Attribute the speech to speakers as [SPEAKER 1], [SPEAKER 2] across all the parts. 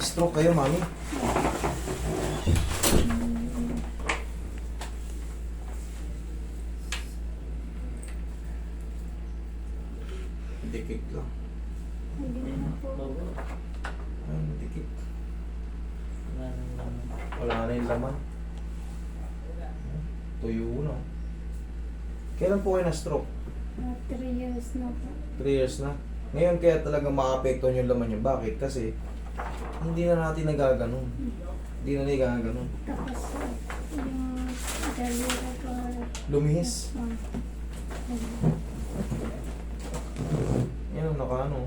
[SPEAKER 1] Stroke kayo, mami. Dikit lang.
[SPEAKER 2] Hindi na po.
[SPEAKER 1] Ay, dikit.
[SPEAKER 3] Wala
[SPEAKER 1] na yung laman. Tuyo na. Kailan po kayo na-stroke?
[SPEAKER 2] Uh, three years na po.
[SPEAKER 1] 3 years na. Ngayon kaya talaga maapektuhan yung laman niya. Bakit? Kasi hindi na natin nagaganon. Hindi na nagaganon.
[SPEAKER 2] Tapos yung daliri ko.
[SPEAKER 1] Lumihis. Yan ang nakaano.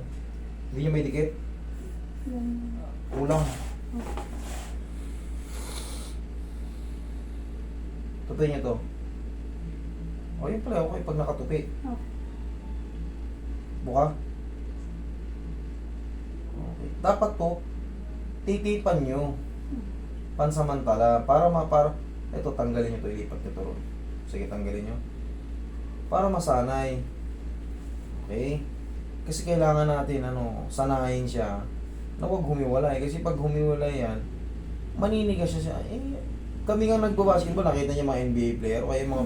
[SPEAKER 1] Hindi niya may dikit. Kulang. Tupi niya to. O yun pala okay pag nakatupi.
[SPEAKER 2] oh,
[SPEAKER 1] Buka. Dapat to, titipan nyo. Pansamantala. Para ma, para, ito tanggalin nyo to, ilipat nyo to. Sige, tanggalin nyo. Para masanay. Okay? Kasi kailangan natin, ano, sanayin siya na huwag humiwalay. Kasi pag humiwalay yan, maninigas siya siya. Eh, kami nga nagbabasketball, nakita niya mga NBA player, o kaya mga,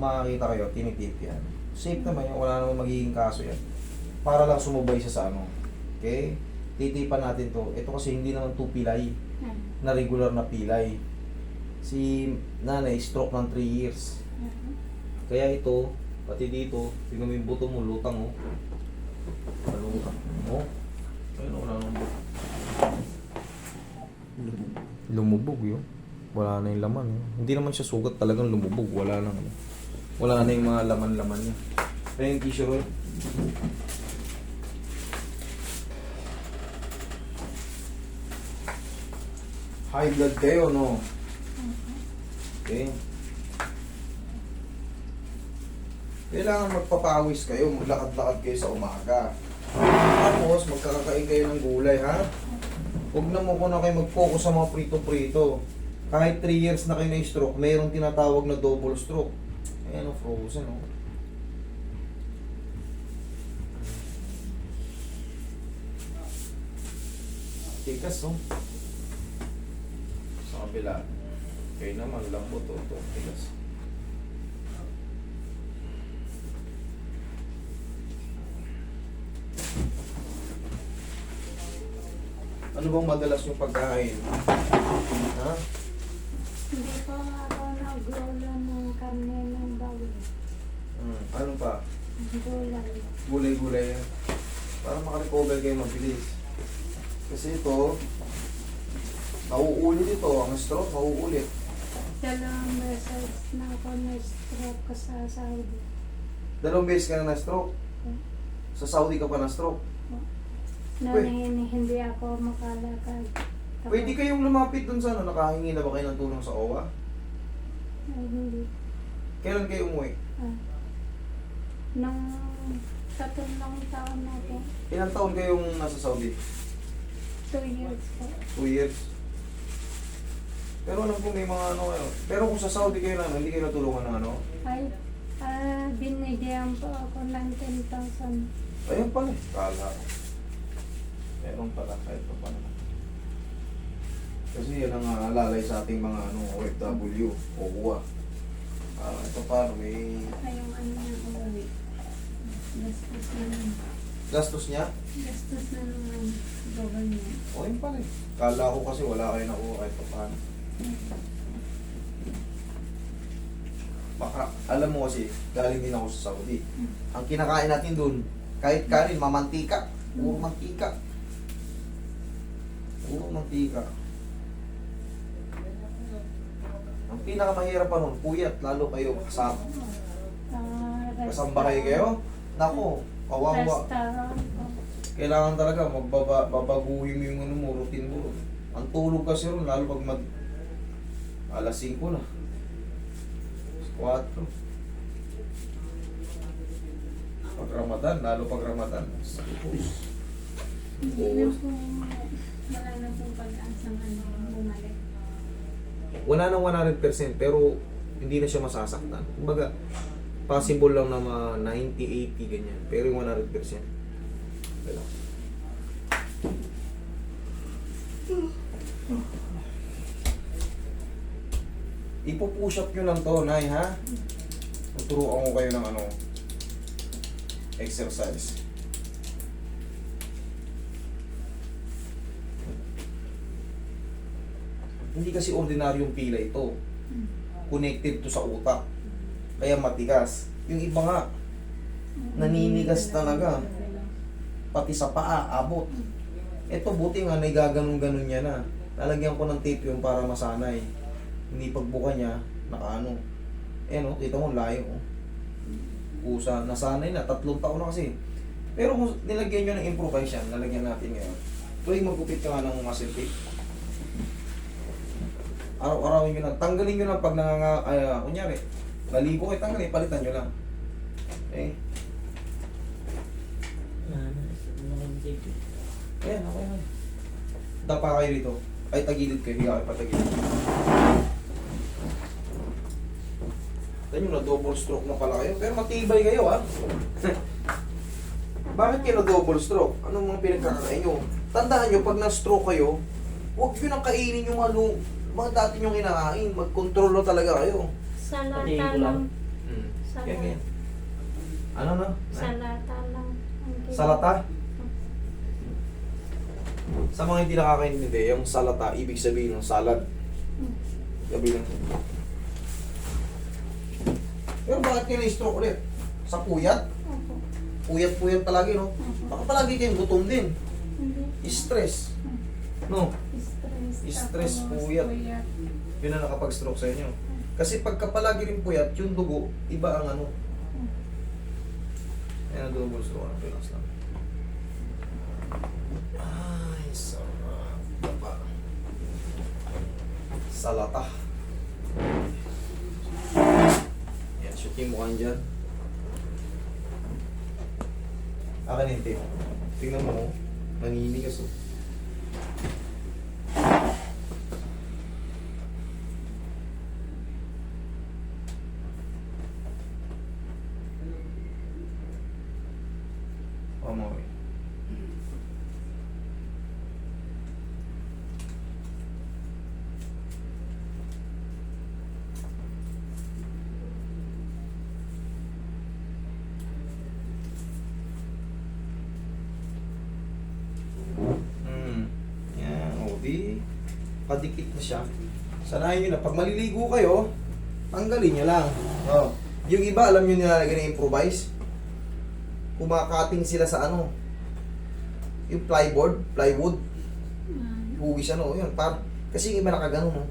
[SPEAKER 1] makakita kayo, tinitip yan. Safe naman yan, wala namang magiging kaso yan. Para lang sumubay siya sa ano. Okay? Titipan natin to. Ito kasi hindi naman to pilay,
[SPEAKER 2] uh,
[SPEAKER 1] na regular na pilay. Si nanay, stroke ng 3 years.
[SPEAKER 2] uh,
[SPEAKER 1] Kaya ito, pati dito, tingnan mo yung buto mo, lutang oh. Malutang. Oh. Ayun, wala nang buto. Lumubog yun. Wala na yung laman. eh. Hindi naman siya sugat, talagang lumubog. Wala na. Wala na yung mga laman-laman niya. Kaya yung tissue High blood kayo, no? Okay. Kailangan magpapawis kayo, maglakad-lakad kayo sa umaga. Tapos, magkakakain kayo ng gulay, ha? Huwag na mo ko na kayo mag-focus sa mga prito-prito. Kahit 3 years na kayo na stroke, mayroong tinatawag na double stroke. Ayan o, frozen o. Tikas o. Kabila. Kayo naman, lambot o. Ito, tikas. Ano bang madalas yung pagkain? Ha?
[SPEAKER 2] hindi po ako naglola ng karne ng bawi.
[SPEAKER 1] Hmm. Ano pa?
[SPEAKER 2] Gulay.
[SPEAKER 1] Gulay-gulay yan. Para makarecover kayo mabilis. Kasi ito, nauulit ito. Ang stroke, nauulit.
[SPEAKER 2] Dalawang beses na ako na-stroke ko sa Saudi.
[SPEAKER 1] Dalawang beses ka na na-stroke. Sa Saudi ka pa na-stroke. Pwede.
[SPEAKER 2] hindi, hindi ako makalakad. Tapos-
[SPEAKER 1] Pwede kayong lumapit dun sa ano, nakahingi na ba kayo ng tulong sa OWA?
[SPEAKER 2] Ay, hindi.
[SPEAKER 1] Kailan kayo umuwi?
[SPEAKER 2] Ah. Nung tatlong taon na po.
[SPEAKER 1] Ilang taon kayong nasa Saudi?
[SPEAKER 2] Two years po.
[SPEAKER 1] Two years. Pero alam ko may mga ano kayo. Pero kung sa Saudi kayo na, ano, hindi kayo natulungan ng ano?
[SPEAKER 2] Ay, ah, binigyan po ako ng 10,000.
[SPEAKER 1] Ayun pala. eh. Kala ko. Meron pala kahit pa paano. Kasi yan ang ah, alalay sa ating mga ano, OFW o UWA. Ah, ito paano may
[SPEAKER 2] Ay, yung ano niya uwi. Gastos na naman.
[SPEAKER 1] gastos niya.
[SPEAKER 2] Gastos na naman. Government.
[SPEAKER 1] O yun pala eh. Kala ko kasi wala kayo nakuha kahit pa paano. Baka, alam mo kasi, galing din ako sa Saudi. Ang kinakain natin dun, kahit kanin, mamantika. Puro mantika. Puro mantika. Ang pinakamahirap pa nun, puyat, lalo kayo kasama.
[SPEAKER 2] Ah,
[SPEAKER 1] Kasama kayo kayo? Nako, kawawa. Kailangan talaga magbaba, babaguhin mo yung ano mo, routine mo. Ang tulog kasi ron, lalo pag mag alas 5 na. 4. Pag Ramadan, lalo pag Ramadan.
[SPEAKER 2] Hindi na po, wala na pong pag-asa ano, bumalik.
[SPEAKER 1] Wala nang 100% pero hindi na siya masasaktan. Kumbaga, possible lang na mga 90, 80 ganyan. Pero yung 100%, wala. Ipo-push up nyo lang to, Nay, ha? Tuturuan ko kayo ng ano, exercise. Hindi kasi ordinaryong pila ito. Connected to sa utak. Kaya matigas. Yung iba nga, naninigas talaga. Pati sa paa, abot. Ito buti nga, nagaganon-ganon niya na. Lalagyan ko ng tape yung para masanay. Hindi pagbuka niya, nakaano. Eh no, kita mo, layo. oh. Kusa, nasanay na, tatlong taon na kasi. Pero kung nilagyan nyo ng improvise yan, lalagyan natin ngayon. Tuwing magkupit ka nga ng muscle tape. Araw-arawin nyo lang. Tanggalin nyo lang pag nanganga, ay, ah, kunyari, naligo kayo, tanggalin, palitan nyo lang. Okay?
[SPEAKER 3] Ko.
[SPEAKER 1] Ayan, okay na. Dapa kayo dito. Ay, tagilid kayo. Higa kayo patagilid. Nyo na double stroke na pala kayo. Pero matibay kayo, ha? Bakit kayo na double stroke? Anong mga pinagkakain nyo? Tandaan nyo, pag na-stroke kayo, huwag nyo nang kainin yung lu- mga dati nyo kinakain. Mag-control na talaga kayo.
[SPEAKER 2] Sa
[SPEAKER 3] Pati
[SPEAKER 2] lata
[SPEAKER 3] ko lang.
[SPEAKER 2] lang.
[SPEAKER 1] Hmm.
[SPEAKER 2] Sa,
[SPEAKER 1] Yan, yan. Ano na?
[SPEAKER 2] sa lata lang. ang.
[SPEAKER 1] Salata? Sa mga hindi nakakaintindi, yung salata, ibig sabihin ng salad.
[SPEAKER 2] Hmm.
[SPEAKER 1] Gabi lang. Pero bakit kayo na-stroke ulit? Sa puyat?
[SPEAKER 2] Opo.
[SPEAKER 1] Puyat-puyat palagi, no?
[SPEAKER 2] Opo.
[SPEAKER 1] Baka palagi kayong gutom din.
[SPEAKER 2] Hindi.
[SPEAKER 1] Stress. No?
[SPEAKER 2] Stress.
[SPEAKER 1] Stress,
[SPEAKER 2] tapos
[SPEAKER 1] puyat. Yun ang nakapag-stroke sa inyo. Kasi pagka palagi rin puyat, yung dugo, iba ang ano. Ayan ang double stroke. Ano, relax lang. Ay, sarap. Tapa. Salata. Shoot yung mukha dyan. Akin yung tape. Tingnan mo, oh. naninigas oh. Amoy. Hmm. Yan, o di. Padikit na siya. Sanayin nyo na. Pag maliligo kayo, tanggalin nyo lang. Oh. Yung iba, alam nyo nilalagay na improvise? kumakating sila sa ano yung plyboard, plywood huwis ano, yun par kasi yung iba nakaganon no?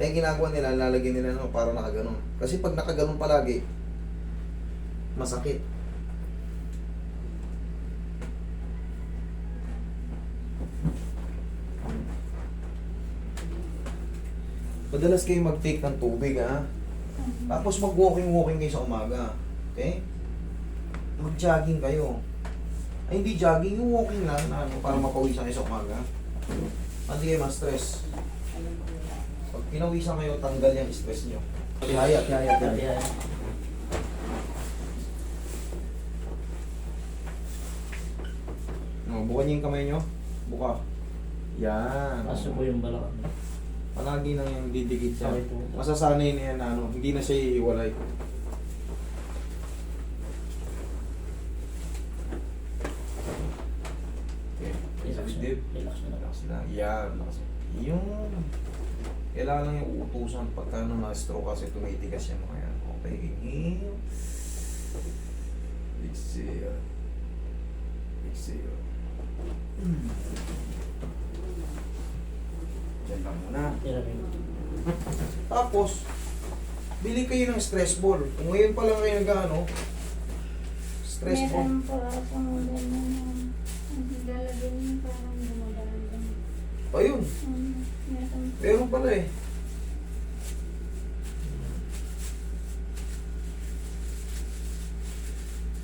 [SPEAKER 1] kaya ginagawa nila, lalagyan nila no, para nakaganon kasi pag nakaganon palagi masakit madalas kayo mag-take ng tubig ha tapos mag-walking-walking kayo sa umaga okay mag-jogging kayo. Ay, hindi jogging, yung walking lang na ano, para mapawisan kayo sa umaga. Hindi kayo ma-stress. Pag pinawisan kayo, tanggal yung stress nyo. Tihaya, tihaya,
[SPEAKER 3] Kaya,
[SPEAKER 1] tihaya. No, buka niyo yung kamay nyo. Buka. Yan.
[SPEAKER 3] Kaso po yung balak.
[SPEAKER 1] Palagi nang yung didikit siya. Masasanay na yan na ano, hindi na siya iiwalay. Okay.
[SPEAKER 3] Relax na. Relax na.
[SPEAKER 1] Yan. Yung kailangan lang yung utusan pagka nung na-stroke kasi tumitigas yung mga yan. Okay, inhale. Exhale. Exhale. Hmm. Lang muna. Tapos, bili kayo ng stress ball. Kung ngayon pa lang kayo nag-ano, stress ball.
[SPEAKER 2] Meron po akong gano'n. Ang lalagyan niyo parang gumagalagan.
[SPEAKER 1] Ayun,
[SPEAKER 2] Um, meron
[SPEAKER 1] meron pala eh.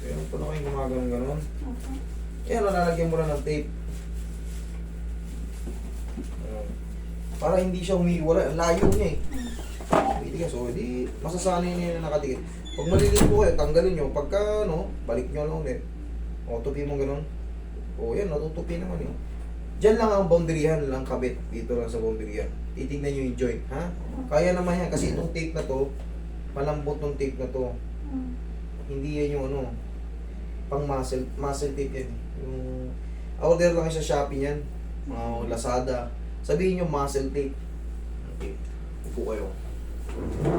[SPEAKER 1] Meron pala kayong gumagano'n ganon.
[SPEAKER 2] Opo.
[SPEAKER 1] Kaya lalagyan mo lang ng tape. Ayun. Para hindi siya umiiwala. Layo niya eh. Titigas. So, di masasanay niya na nakadikit. Pag maliligo kayo, tanggalin nyo. Pagka, ano, balik nyo lang ulit. O, tupi mo ganun. O, yan, natutupi naman eh. Diyan lang ang boundaryhan lang kabit. Dito lang sa boundaryan. Titignan nyo yung joint, ha? Kaya naman yan. Kasi itong tape na to, malambot tong tape na to. Hindi yan yung ano, pang muscle, muscle tape yan. Yung, order lang sa Shopee yan. Mga Lazada. Sabihin nyo muscle tape. Okay. Upo kayo. Upo kayo.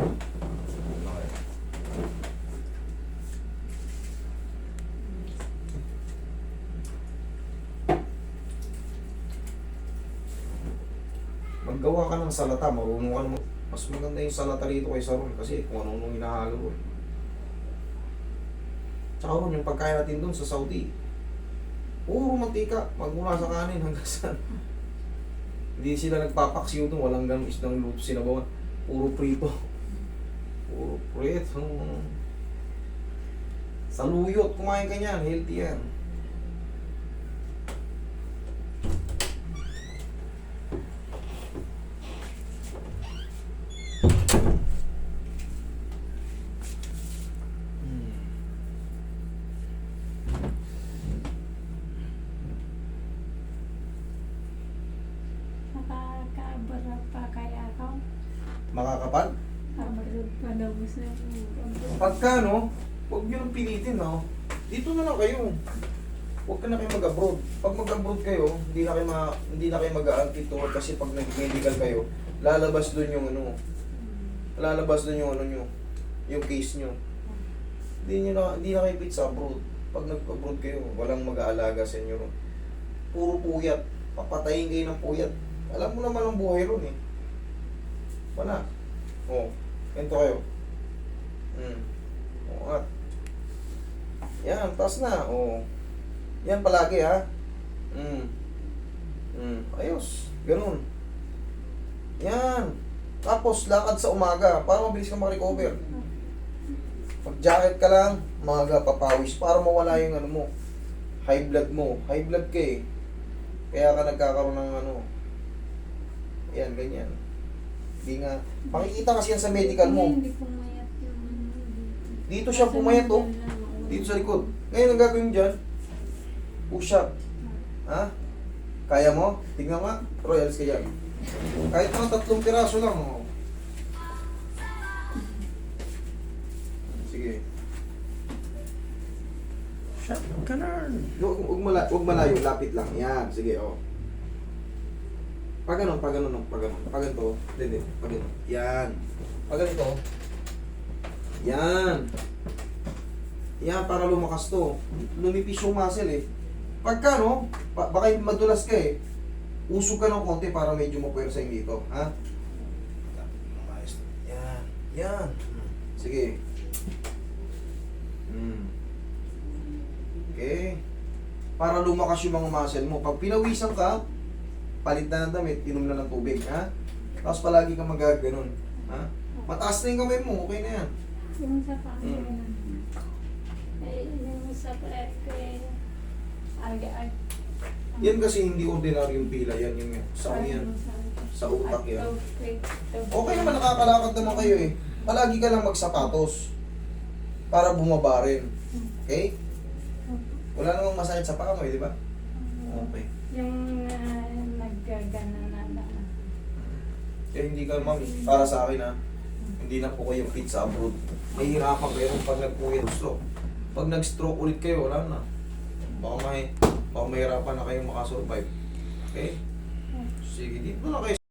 [SPEAKER 1] Maggawa ka ng salata, marunong ka naman. Mas maganda yung salata rito kaysa ron kasi kung ano nung hinahalo ron. Tsaka ron, yung pagkain natin doon sa Saudi, puro mantika, magmula sa kanin hanggang sa... Hindi sila nagpapaksiw doon, walang ganong isdang luto sinabawan. Puro prito. Puro prito. Saluyot, kumain ka niyan, healthy yan. Hmm.
[SPEAKER 2] Nakakabarap pa kaya ako.
[SPEAKER 1] Makakapal?
[SPEAKER 2] Kabarap pa daw sa
[SPEAKER 1] Pagka no, huwag nyo nang pilitin no. Dito na lang kayo. Huwag ka na kayo mag-abroad. Pag mag-abroad kayo, hindi na kayo ma, hindi na kayo mag-a-altitude kasi pag nag-medical kayo, lalabas doon yung ano, lalabas doon yung ano nyo, yung case nyo. Hindi nyo na, hindi na kayo fit sa abroad. Pag nag-abroad kayo, walang mag-aalaga sa inyo. Puro puyat. Papatayin kayo ng puyat. Alam mo naman ang buhay ron eh. Wala. Oh, ganito kayo. Hmm. Oo at. Yan, taas na. Oo. Yan palagi ha. Hmm. Hmm. Ayos. Ganun. Yan. Tapos lakad sa umaga para mabilis ka makarecover. Pag jacket ka lang, umaga papawis para mawala yung ano mo. High blood mo. High blood ka eh. Kaya ka nagkakaroon ng ano. Yan, ganyan. Hindi nga. Makikita kasi yan sa medical mo.
[SPEAKER 2] Hindi pumayat yung
[SPEAKER 1] Dito siya pumayat oh. Dito sa likod. Ngayon ang gagawin dyan, push up. Ha? Kaya mo? Tingnan nga. Royals ka dyan. Kahit mga tatlong piraso lang. Oh. Sige.
[SPEAKER 3] Shot ka na.
[SPEAKER 1] Huwag, huwag, mala, huwag malayo, lapit lang. Yan, sige, oh. Pag ganun, pag ganun, pag ganun. Pag ganito, hindi, hindi, pag ganito. Yan. Pag ganito, yan. Yan, para lumakas to. Lumipis yung muscle eh. Pagka, no, ba- baka madulas ka eh, usog ka ng konti para medyo mapuwersa yung dito, ha? Yan, yan. Sige. Hmm. Okay. Para lumakas yung mga muscle mo. Pag pinawisan ka, palit na ng damit, inom na ng tubig, ha? Tapos palagi kang magaganon, ha? Mataas na yung kamay mo, okay na yan.
[SPEAKER 2] Yung sa paa.
[SPEAKER 1] Mm.
[SPEAKER 2] Eh, yung sa ko eh. Ay.
[SPEAKER 1] Yan kasi hindi ordinaryong pila, yan yung sa yan. Sa utak yan. Okay naman, nakakalakad naman kayo eh. Palagi ka lang magsapatos para bumaba rin. Okay? Wala namang masakit sa paa mo eh, di ba? Okay.
[SPEAKER 2] Yung uh, naggagana na na.
[SPEAKER 1] Kaya hindi ka, ma'am, para sa akin ha, hindi na po kayo fit sa abroad. Mahirapan kayo pag nagpuyat stroke. Pag nag-stroke ulit kayo, wala na. Baka may, baka mahirapan na kayong makasurvive. Okay? Sige, dito na kayo